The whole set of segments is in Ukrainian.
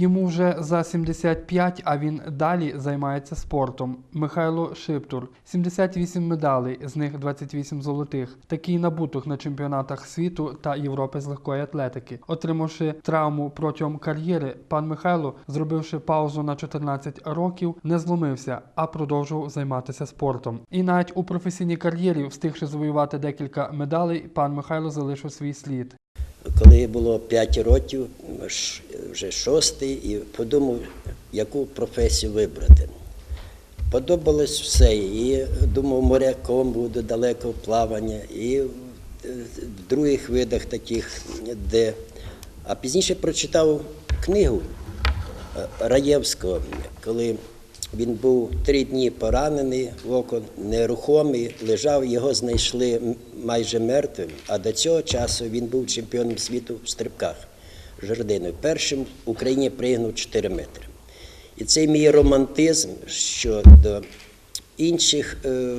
Йому вже за 75, а він далі займається спортом. Михайло Шиптур 78 медалей, з них 28 золотих. Такий набуток на чемпіонатах світу та Європи з легкої атлетики. Отримавши травму протягом кар'єри, пан Михайло, зробивши паузу на 14 років, не зломився, а продовжував займатися спортом. І навіть у професійній кар'єрі, встигши завоювати декілька медалей, пан Михайло залишив свій слід. Коли було 5 років, вже шостий, і подумав, яку професію вибрати. Подобалось все. І думав, моряком буду далеко плавання, і в в других видах таких, де. А пізніше прочитав книгу е, Раєвського, коли він був три дні поранений в око, нерухомий, лежав, його знайшли майже мертвим, а до цього часу він був чемпіоном світу в стрибках жердиною. Першим в Україні пригнув 4 метри. І цей мій романтизм щодо інших е,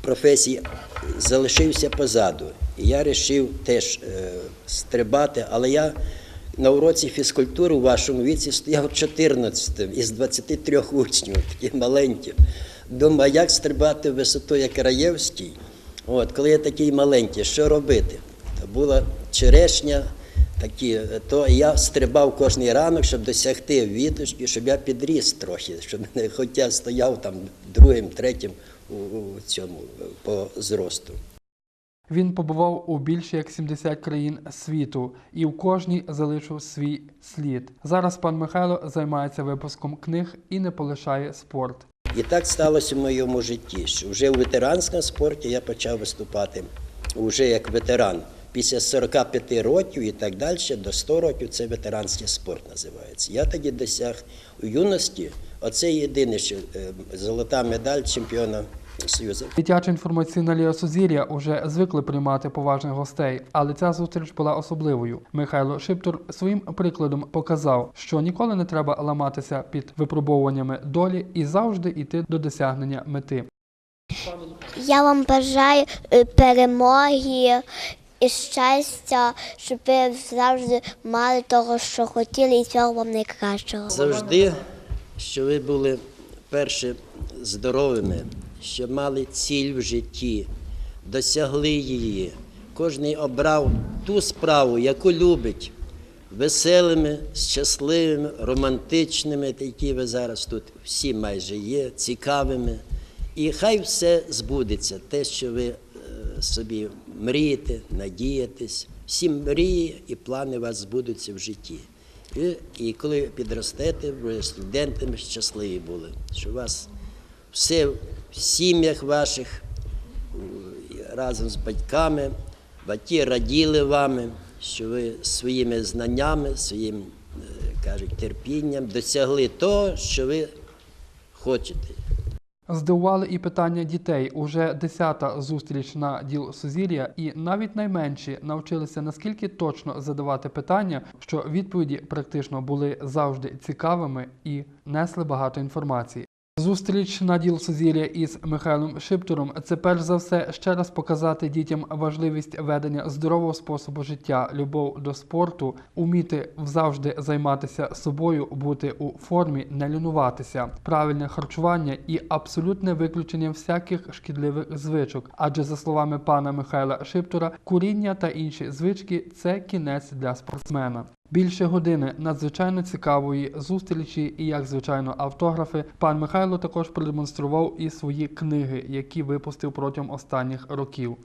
професій залишився позаду. І я вирішив теж е, стрибати, але я на уроці фізкультури у вашому віці стояв 14 із 23 учнів, такі маленькі. Думаю, як стрибати в висоту, як Раєвський? От, коли я такий маленький, що робити? Була черешня, такі, то я стрибав кожний ранок, щоб досягти віточки, щоб я підріс трохи, щоб не хоча стояв там другим, третім у, у цьому по зросту. Він побував у більше як 70 країн світу і в кожній залишив свій слід. Зараз пан Михайло займається випуском книг і не полишає спорт. І так сталося в моєму житті, що вже у ветеранському спорті я почав виступати вже як ветеран. Після 45 років і так далі, до 100 років це ветеранський спорт називається. Я тоді досяг у юності, оце єдине, що е, золота медаль чемпіона Союзу. Дитяча інформаційна Ліга Сузір'я уже звикли приймати поважних гостей, але ця зустріч була особливою. Михайло Шиптур своїм прикладом показав, що ніколи не треба ламатися під випробовуваннями долі і завжди йти до досягнення мети. Я вам бажаю е, перемоги і щастя, щоб ви завжди мали того, що хотіли, і всього вам найкращого. Завжди, що ви були перше здоровими, що мали ціль в житті, досягли її. Кожний обрав ту справу, яку любить, веселими, щасливими, романтичними, які ви зараз тут всі майже є, цікавими. І хай все збудеться, те, що ви собі мрієте, надієтесь. Всі мрії і плани у вас збудуться в житті. І, і коли підростете, ви студентами щасливі були, що у вас все в сім'ях ваших разом з батьками, батьки раділи вами, що ви своїми знаннями, своїм е, кажуть, терпінням досягли того, що ви хочете. Здивували і питання дітей. Уже десята зустріч на діл Сузір'я, і навіть найменші навчилися наскільки точно задавати питання, що відповіді практично були завжди цікавими і несли багато інформації. Зустріч на діл Сузір'я із Михайлом Шиптуром це перш за все ще раз показати дітям важливість ведення здорового способу життя, любов до спорту, уміти завжди займатися собою, бути у формі, не лінуватися, правильне харчування і абсолютне виключення всяких шкідливих звичок. Адже за словами пана Михайла Шиптура, куріння та інші звички це кінець для спортсмена. Більше години надзвичайно цікавої зустрічі і, як звичайно, автографи. Пан Михайло також продемонстрував і свої книги, які випустив протягом останніх років.